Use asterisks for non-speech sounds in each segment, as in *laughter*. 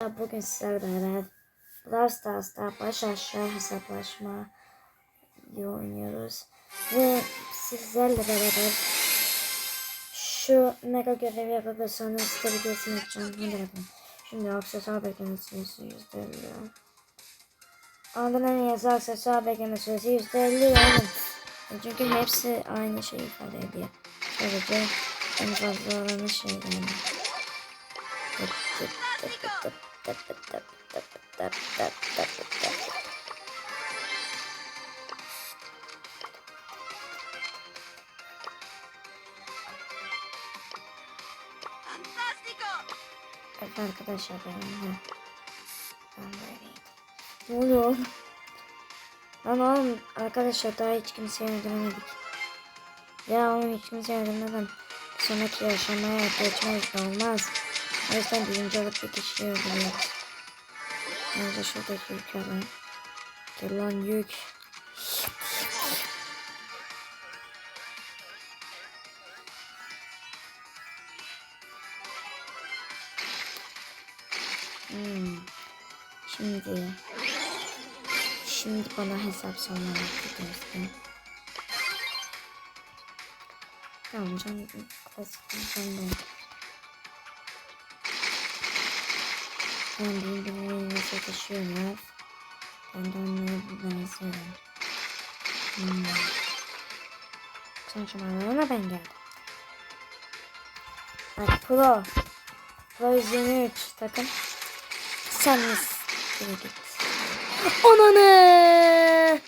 Bugün sizlerle beraber Brawl Stars'ta baş aşağı hesaplaşma oynuyoruz. Ve sizlerle beraber şu mega görevi yapabilirseniz bir kesin yapacağım. Bakalım. Şimdi aksesuar bekleme süresi %50. Ardından yazı aksesuar bekleme süresi %50 yani. Çünkü hepsi aynı şeyi ifade ediyor. Sadece en fazla olanı şey. Tıp tıp tıp tıp tıp. Tap tap tap tap tap tap tap tap. Evet arkadaşlar. Ben. Ne oluyor oğlum? Lan oğlum arkadaşlar daha hiç kimseye öldüremedik. Ya oğlum hiç kimseye öldürmeden sonraki yaşamaya geçmeyiz de olmaz. O yüzden birinci alıp bir kişiyi öldürüyoruz. Önce şuradaki yükü alalım. Yük. Hmm. Şimdi Şimdi bana hesap sorma vakti dostum. Tamam canım klasik canım. Ben birbirine sataşıyorlar. Ben de onlara benziyorum. Hmm. Son şumarlarına ben geldim. Bak Pro. Pro 123 takım. Sen mis. Git. *laughs* Ananı!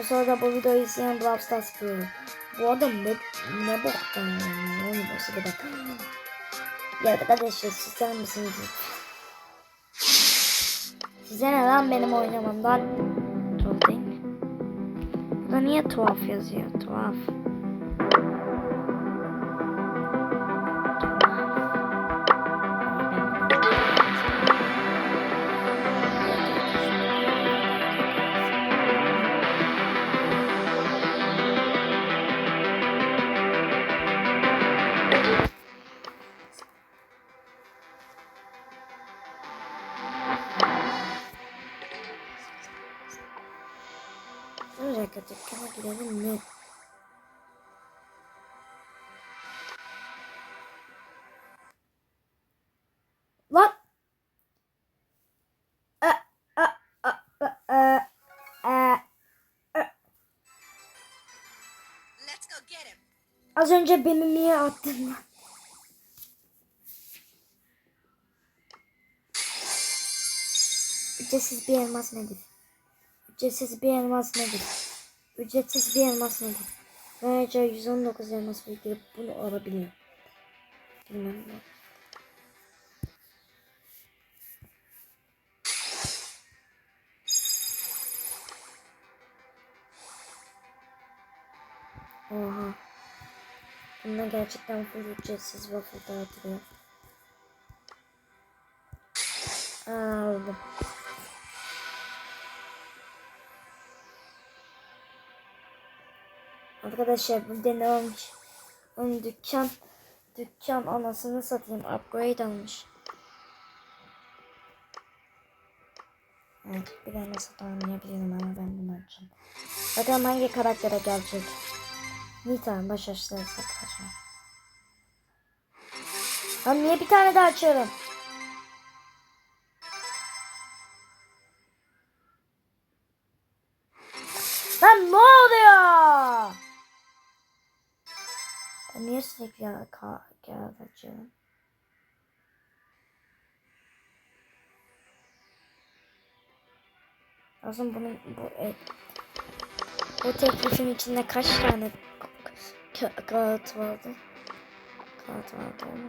O sırada bu videoyu izleyen Brawl Stars diyor. Bu adam ne, ne boktan yani. Oğlum o sırada. Ya arkadaşlar sizler misiniz? Size ne lan benim oynamamdan? Tuhaf değil mi? Burada niye tuhaf yazıyor? Tuhaf. Dakika dükkana girelim mi? Lan! A, a, a, a, a, a, a. Let's go get him. Az önce beni niye attın lan? Ücretsiz bir elmas nedir? Ücretsiz bir elmas nedir? Ücretsiz bir elmas nedir? Ayrıca 119 elmas biriktirip bunu alabiliyor. Bilmem ne. Oha. Bunda gerçekten full ücretsiz waffle dağıtılıyor. Aldım. Arkadaşlar bu ne olmuş? Onun dükkan dükkan anasını satayım upgrade almış. Evet bir de nasıl oynayabilirim ama ben bunu açacağım. Bakalım hangi karaktere gelecek. Nita baş aşağı saklaşma. Lan niye bir tane daha açıyorum? Lan ne oluyor? Niye sürekli kağıt açıyorum? Aslında bunun bu e, bu teklifin içinde kaç tane ka kağıt vardı? Kağıt vardı ama.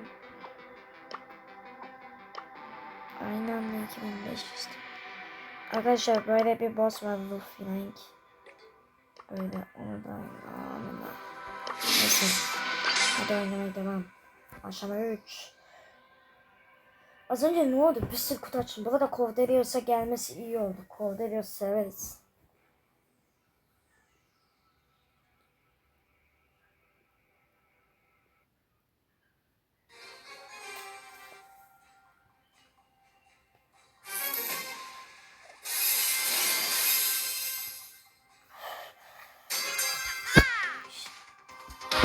Aynı anda 2500. Arkadaşlar böyle bir boss var Luffy Rank. Öyle onu da anında. Neyse. Hadi oynamaya devam. Aşama 3. Az önce ne oldu? Bir sürü kutu açtım. Bu kadar Cordelios'a gelmesi iyi oldu. Cordelios severiz.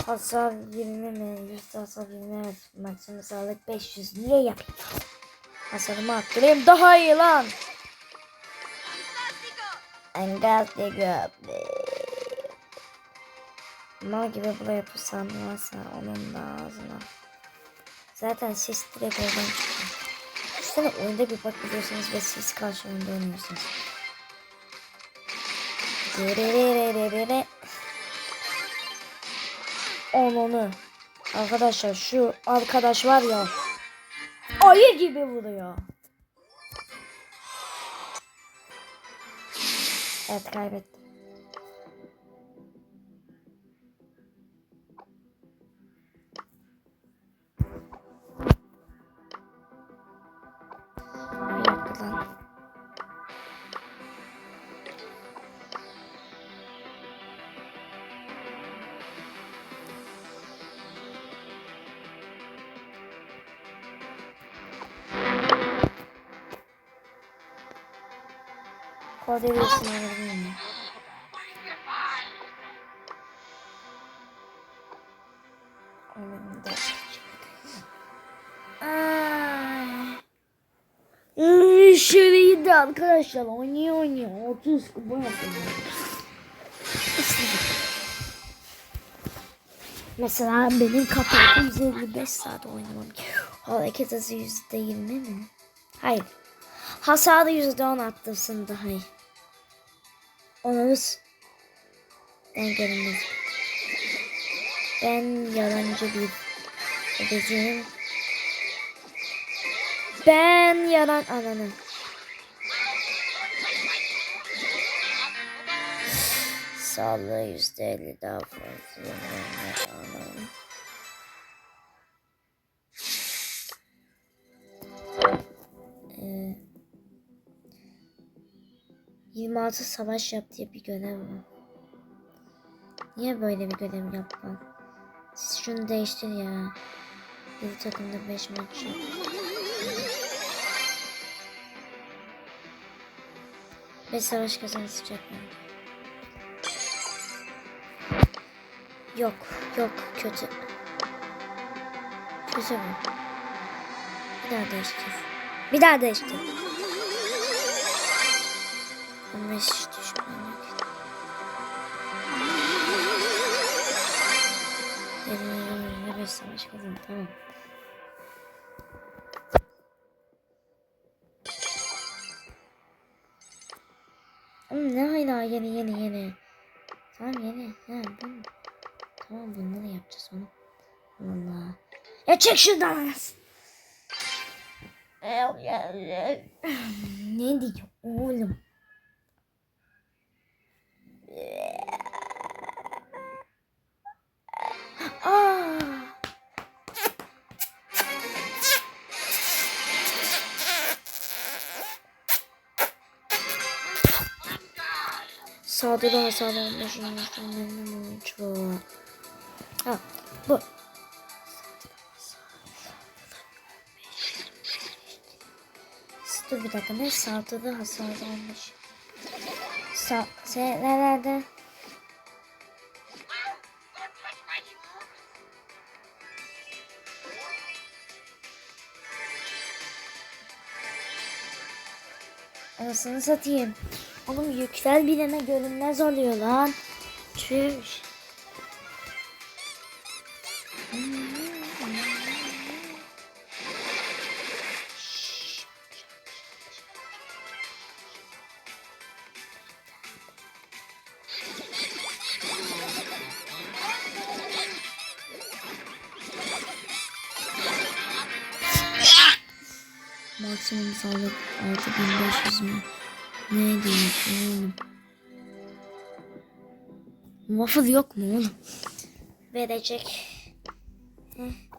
Hasar 20 mi? Yüzde hasar 20 evet. Maksimum sağlık 500 lira yap. Hasarımı arttırayım daha iyi lan. Göbek. Mal gibi buraya yapırsam varsa onun da ağzına. Zaten ses direkt oradan çıkıyor. Sana oyunda bir bak biliyorsunuz ve siz karşı oyunda oynuyorsunuz. Dererererere. Onunu. Arkadaşlar şu arkadaş var ya. Ayı gibi vuruyor. Evet kaybettim. Kod ediyorsun alabilir miyim? Oyunum da. Ay. Iıı, Şöyle gitti arkadaşlar oynuyor oynuyor 30 kupa yapıyor. Mesela benim kapıda 155 saat oynamam. Hareket hızı yüzde yirmi mi? Hayır. Hasarı yüzde on attırsın daha iyi. Onuruz. Ben görünmez. Ben yalancı bir obeziyim. Ben yalan ananı. Sağlığı yüzde elli daha fazla. Anam. 26 savaş yap diye bir görev var. Niye böyle bir görev yapmam? Siz şunu değiştir ya. Bir takımda 5 maç yap. Ve savaş kazanacak mı? Yok, yok kötü. Kötü mü? Bir daha değiştir. Bir daha değiştir. 15 düşmanlık. Yerine 5 savaş kazan. Tamam. Ama ne hala yeni yeni yeni. Tamam yeni. Ha, bu. Tamam bunları yapacağız onu. Allah. Ya çek şuradan. ne diyor oğlum? Sağda da hasar almış. Çok. Ha bu. Dur bir dakika ne da hasar almış. Sağ, sen nerede? Anasını satayım. Oğlum yüksel bilene görünmez oluyor lan. Çüş. Maksimum sağlık 6500 mü? Ne oğlum? Waffle yok mu oğlum? Verecek. Heh.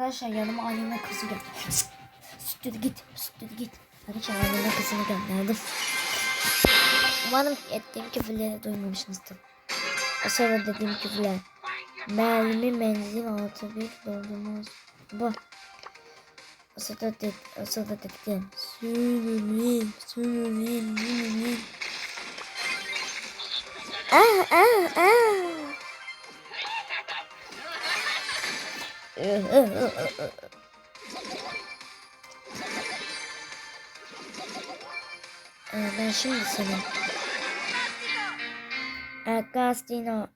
Arkadaşlar yanıma anime kızı geldi. Stüdyo git. Stüdyo git. Arkadaşlar anime kızını gönderdim. Umarım ettiğim küfürleri duymamışsınızdır. O sırada dediğim küfürler. Mermi menzil altı bir doldurmaz. Bu. O sırada dedi, o sırada dedim. Sürülün, sürülün, sürülün. Ah, ah, ah. Ben şimdi seni. Agostino.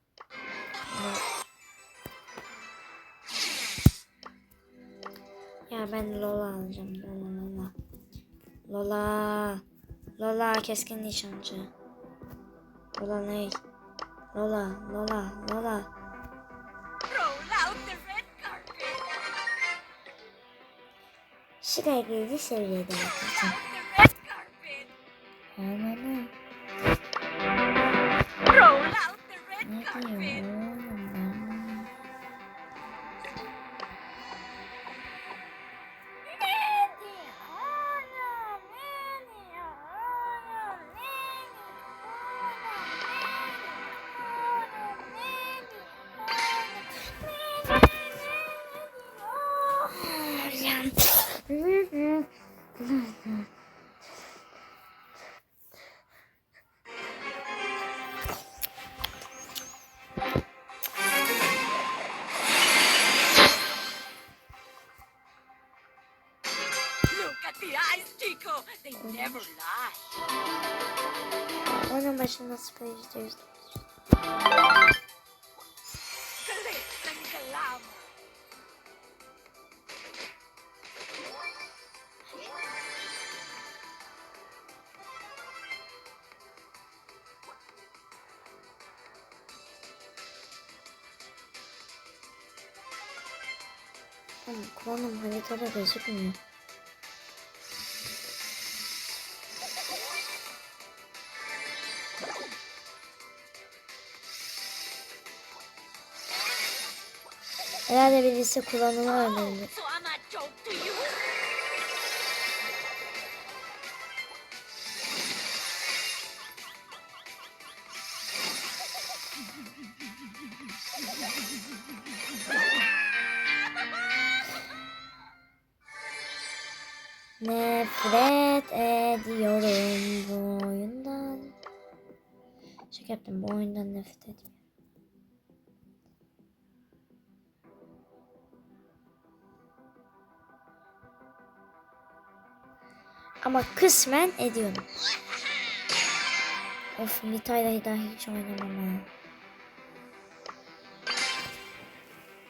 Ya ben Lola alacağım. Lola Lola. Lola. Lola keskin nişancı. Lola ne? Lola Lola Lola. Bir seviyede yapacağım. yüzde yüz. Oğlum kulağım haritada gözükmüyor. Herhalde birisi kullanımı you? Nefret ediyorum bu oyundan. Şaka yaptım bu oyundan nefret ediyorum. Ama kısmen ediyorum. Of Nita'yla daha hiç oynamam ha.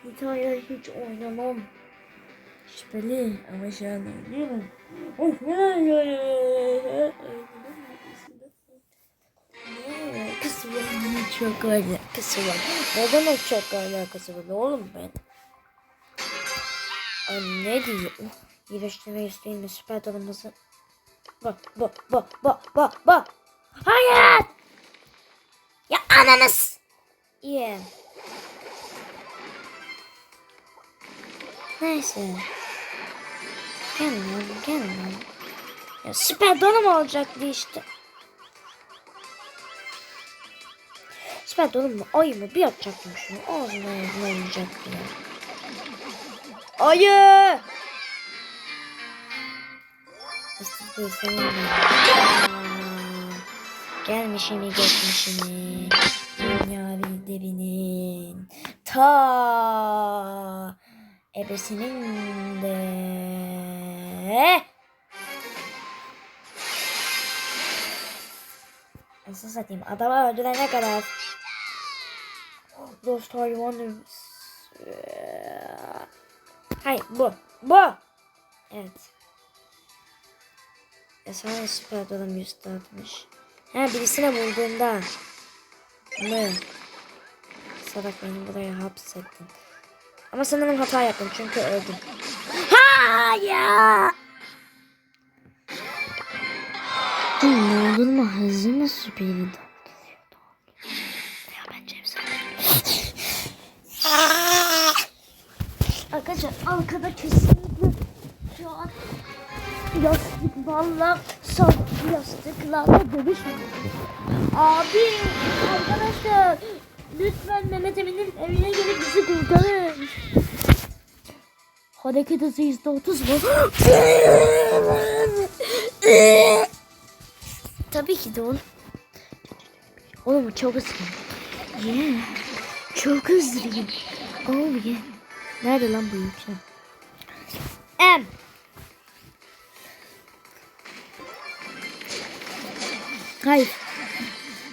Nita'yla hiç oynamam. Şüpheli ama şu an oynuyorum. Of var mı? Çok alakası var. Ne demek çok alakası var oğlum ben? Ay ne diyor? Oh, iyileştirme isteğimle süper dolması. Bak bak bak bak bak bak. Hayır! Ya ananas! Yeah. Neyse. Gel lan gel lan. Ya süper donum olacaktı işte. Süper donum mu ayı mı bir yapacaktım şunu. Ağzına oynayacaktı ya. Ayı! De. Aa, Gelmişini. Dünya bildirinin. Ta ebesinin de. Nasıl satayım? Adamı öldürene kadar. Lost Harry Wonders. Hayır bu. Bu. Evet. Ya sana süper adam yüzde atmış. Ha birisine vurduğunda. Mı? Salak beni buraya hapsettin. Ama sanırım hata yaptım çünkü öldüm. Hayır. Ne olur mu hazır mı süperi? Ya bence hepsi. *laughs* Arkadaşlar arkada an yastıklarla son yastıklarla dövüşmüyor. Abi arkadaşlar lütfen Mehmet Emin'in evine gelip bizi kurtarın. Hareket hızı yüzde otuz mu? Tabii ki de oğlum. Oğlum çok hızlı. Yeah. Çok hızlıyım. Oh yeah. Nerede lan bu yüksel? M. Hayır.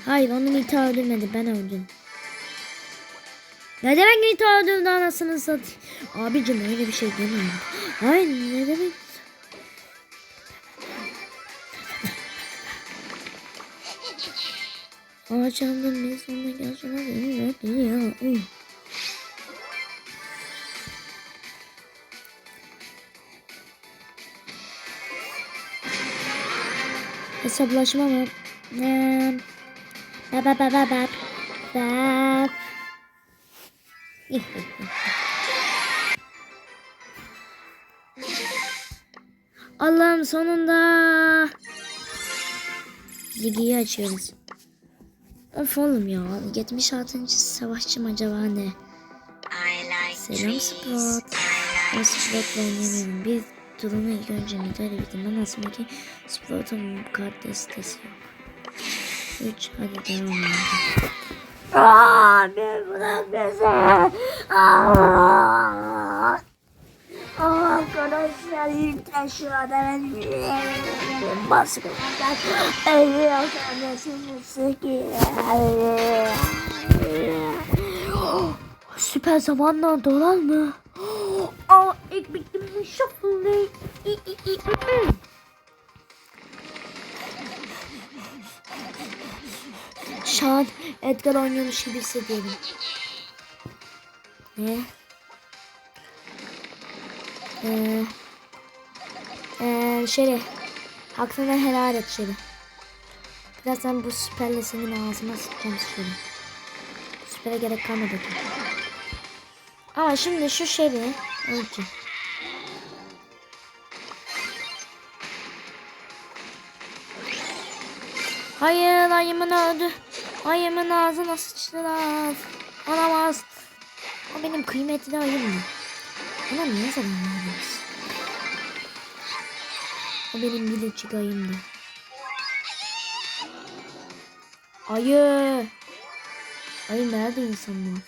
Hayır onu Nita öldürmedi. Ben öldüm. Ne demek Nita öldürdü anasını satayım. Abicim öyle bir şey demiyorum. Hayır ne demek? Ağaçlardan bir sonuna gelsene beni bekliyor. Uy. Hesaplaşma mı? Ne? Bap bap bap bap bap. Bap. Allah'ım sonunda Ziggy'yi açıyoruz. Of oğlum ya 76. savaşçım acaba ne? Selam Sprot. Ben Sprot'la oynayamıyorum. Bir durumu ilk önce Nida'yla bitirmem lazım ki Sprot'un kart destesi yok. 3 hadi devam edelim. Abi bırak bizi. Arkadaşlar lütfen şu adamın baskılardan ölüyor anasını sikeyim. Süper zamanla dolar mı? Aa ilk bittim mi Şu an Edgar oynuyormuş gibi hissediyorum. Ne? Ee, ee, şöyle hakkını helal et şöyle. Birazdan bu süperle senin ağzına sıkacağım şöyle. Süpere gerek kalmadı ki. Ama şimdi şu şeyi önce. Hayır ayımın öldü. Ayımın ağzına sıçtılar. Olamaz. O benim kıymetli ayım mı? Ona niye verdiniz? O benim biricik ayımdı. Ayı. Ayı nerede insanlar?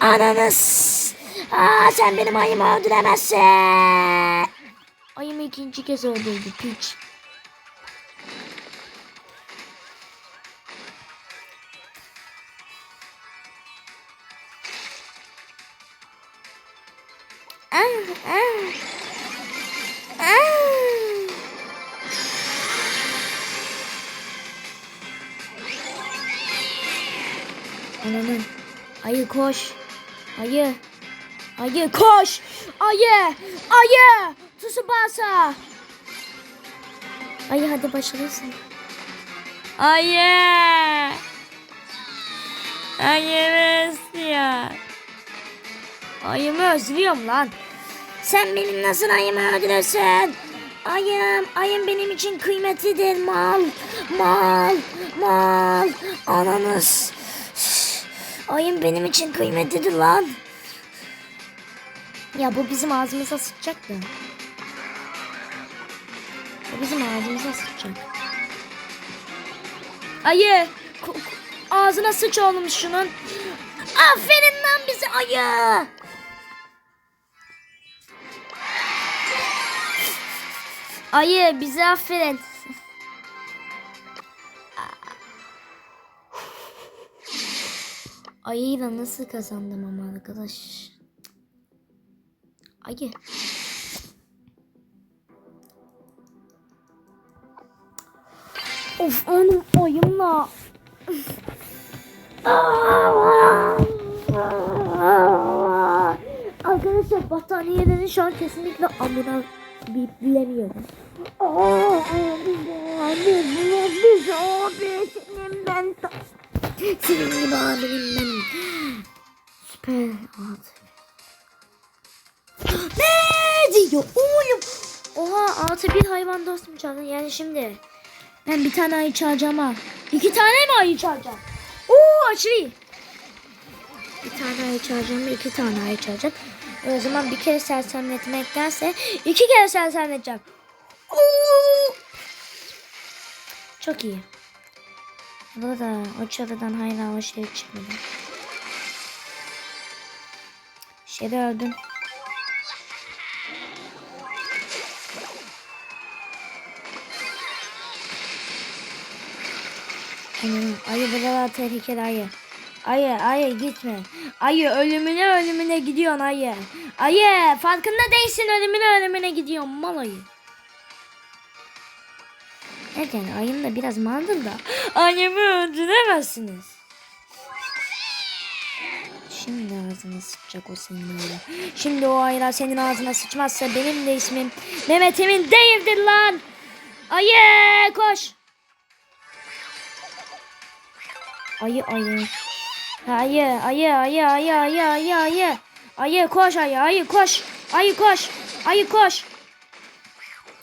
Ananas. Aa, sen benim ayımı öldüremezsin. Ayımı ikinci kez öldürdü piç. Ah, ah. Ah. Ananın. Ayı koş. Ayı. Ayı koş. Ayı. Ayı. Tsubasa. Ayı hadi başarısın. Ayı. Ayı istiyor. Ayımı özlüyorum lan. Sen benim nasıl ayımı öldürürsün? Ayım, ayım benim için kıymetlidir mal. Mal, mal. Ananız. Ayım benim için kıymetlidir lan. Ya bu bizim ağzımıza sıçacak da. Bu bizim ağzımıza sıçacak. Ayı. Ağzına sıç oğlum şunun. Aferin lan bize ayı. Ayı bizi aferin. Ayıyla nasıl kazandım ama arkadaş. Ayı. Of anım ayımla. Arkadaşlar battaniyelerin şu an kesinlikle amına bilemiyorum. Ben Senin gibi abimin ben. Süper at. Ne diyor oğlum? Oha altı bir hayvan dostum çaldı. Yani şimdi ben bir tane ayı çalacağım ha. İki tane mi ayı çalacağım? Oo aşırı. Bir tane ayı çalacağım, iki tane ayı çalacağım. O zaman bir kere sersemletmektense iki kere sersemleteceğim. Oo! Çok iyi. Burada o çalıdan hala o şey çıkmadı. Şeyde öldüm. Hmm, ayı buralar tehlikeli ayı. Ayı ayı gitme. Ayı ölümüne ölümüne gidiyorsun ayı. Ayı farkında değilsin ölümüne ölümüne gidiyorsun mal ayı. Evet yani ayın da biraz maldır da annemi öldüremezsiniz. Şimdi ağzına sıçacak o senin öyle. Şimdi o ayılar senin ağzına sıçmazsa benim de ismim Mehmet'imin değildir lan. Ayı koş. Ayı ayı. Ayı ayı ayı ayı ayı ayı ayı. Ayı koş ayı ayı koş. Ayı koş. Ayı koş.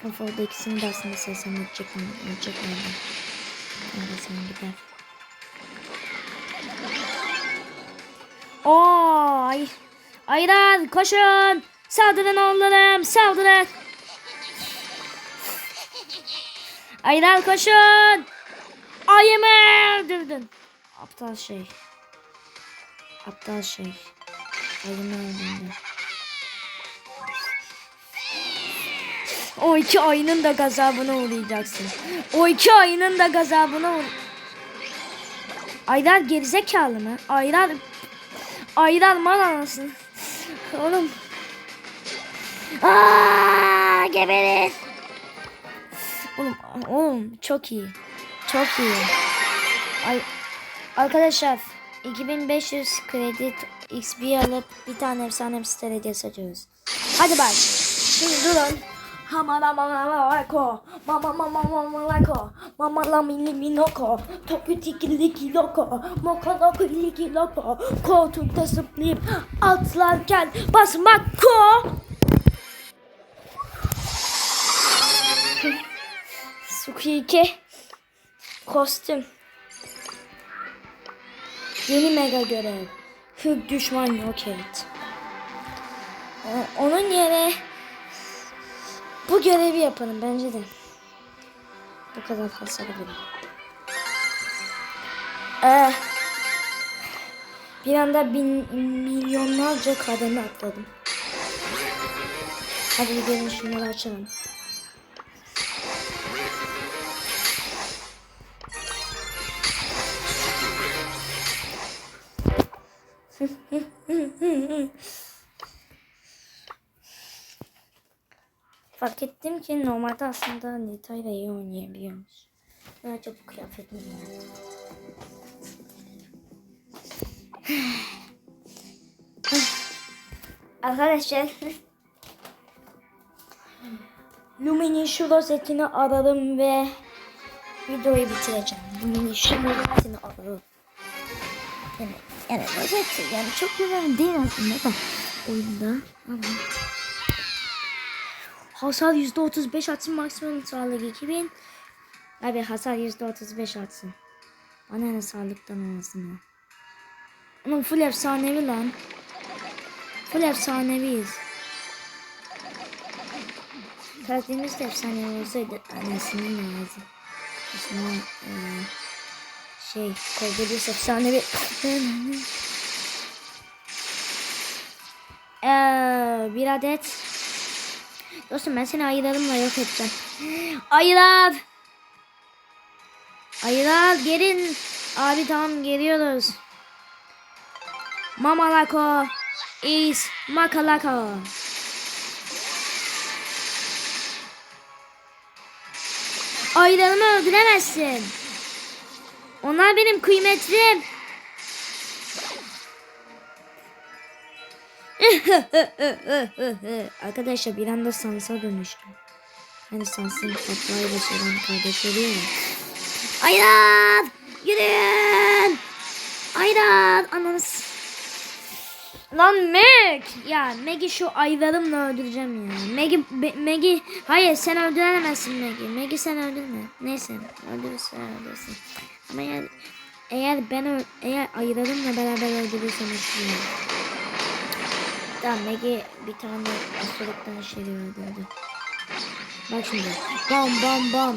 Of orada ikisini de aslında sesini edecektim. Edecektim. Hadi sen gider. Oo, ay. Ayran koşun. Saldırın oğullarım saldırın. Ayran koşun. Ayımı öldürdün. Aptal şey. Aptal şey. Ayımı öldürdün. O iki ayının da gazabına uğrayacaksın. O iki ayının da gazabına uğra... Aylar gerizekalı mı? Aylar... Aylar mal anasın. Oğlum. Aa, geberir. Oğlum, oğlum çok iyi. Çok iyi. Ay, arkadaşlar 2500 kredi XP alıp bir tane efsane star hediyesi açıyoruz. Hadi bak. Şimdi durun. Hamala mama lako, mama mama mama lako, mama la mini minoko, toku tiki liki loko, moko loku liki loko, koltukta zıplayıp atlarken basmak ko. Sukiyike kostüm. Yeni mega görev. Hık düşman yok et. O- Onun yerine bu görevi yapalım bence de. Bu kadar hasar verin. Ee, bir anda bin, milyonlarca kademe atladım. Hadi gelin şunları açalım. Fark ettim ki normalde aslında Nita ile iyi oynayabiliyormuş. Sadece bu kıyafetim var. *sighs* Arkadaşlar Lumi'nin şu rozetini aradım ve videoyu bitireceğim. Lumi'nin şu rozetini aradım. Yani, yani rozet yani çok güzel değil aslında da oyunda ama Hasar %35 atsın maksimum sağlık 2000. Abi hasar %35 atsın. Bana ne sağlıktan olmasın ya. Ama full efsanevi lan. Full efsaneviyiz. Karakterimiz de efsanevi olsaydı annesinin lazım. Aslında eee şey Kovbolis efsanevi. Eee bir adet Dostum ben seni ayılarımla yok edeceğim. Ayılar! Ayılar gelin. Abi tamam geliyoruz. Mamalako is makalako. Ayılarımı öldüremezsin. Onlar benim kıymetlim. *laughs* Arkadaşlar bir anda Sans'a dönüştüm. Hani Sans'ın tatlıya başlayan kardeşleri ya. Ayran! Yürüyün! Ayran ananız. Lan Meg! Ya Meg'i şu aylarımla öldüreceğim ya. Meg'i, Meg'i, hayır sen öldüremezsin Meg'i. Meg'i sen öldürme. Neyse öldürürsen öldürsün. Ama eğer, eğer ben eğer aylarımla beraber öldürürsem üzülürüm. Tamam Meg'i bir tane hastalıktan şey öldürdü. Bak şimdi. Bam bam bam.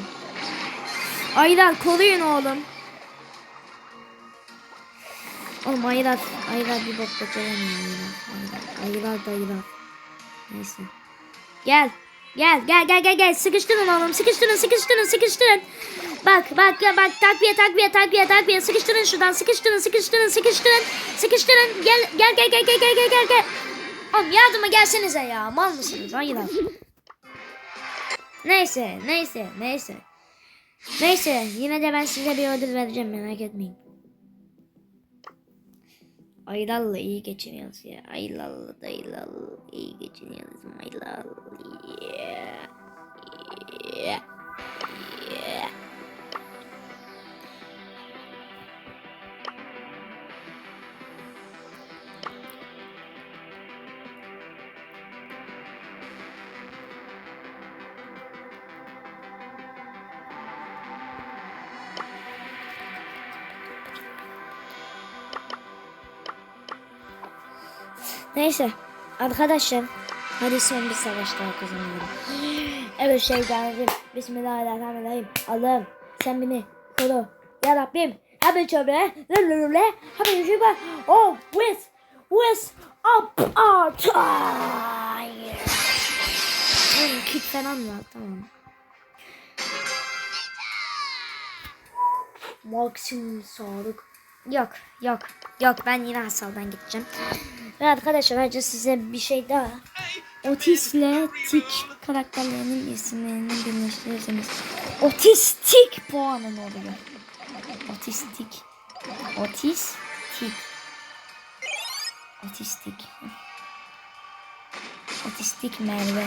Aylar koruyun oğlum. Oğlum ayılar, ayılar bir bok beceremiyor ayılar. Ayılar. Neyse. Gel. Gel gel gel gel gel sıkıştırın oğlum sıkıştırın sıkıştırın sıkıştırın. Bak bak ya bak takviye takviye takviye takviye sıkıştırın şuradan sıkıştırın sıkıştırın sıkıştırın sıkıştırın gel gel gel gel gel gel gel gel gel. Oğlum yardıma gelsenize ya mal mısınız ayılar. Neyse neyse neyse. Neyse yine de ben size bir ödül vereceğim merak etmeyin. Aylal'la iyi geçiniyoruz ya. Aylal'la dayılal'la iyi geçiniyoruz. Aylal'la. Yeah. yeah. Neyse arkadaşlar hadi son bir savaş daha kazanalım. Evet şeytanizim. Bismillahirrahmanirrahim. Allah'ım sen beni koru. Ya Rabbim. Hemen çöbre. Lülülüle. Hemen yüzüme. Oh with. With. Up. Out. Kit falan var tamam. Maksimum sağlık. Yok yok yok ben yine hasaldan gideceğim. Ve arkadaşlar ayrıca size bir şey daha. Otisle tik karakterlerinin isimlerini birleştirirseniz otistik puanın oluyor. Otistik. Otistik. Otistik. Otistik Merve.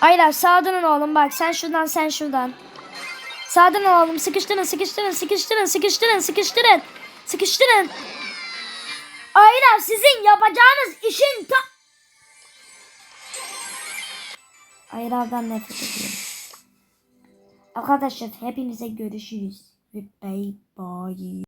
Aylar sağa dönün oğlum bak sen şuradan sen şuradan. Sağa dönün oğlum sıkıştırın sıkıştırın sıkıştırın sıkıştırın sıkıştırın. Sıkıştırın. Aylar sizin yapacağınız işin ta... Aylardan nefret ediyorum. Arkadaşlar hepinize görüşürüz. Bye bye.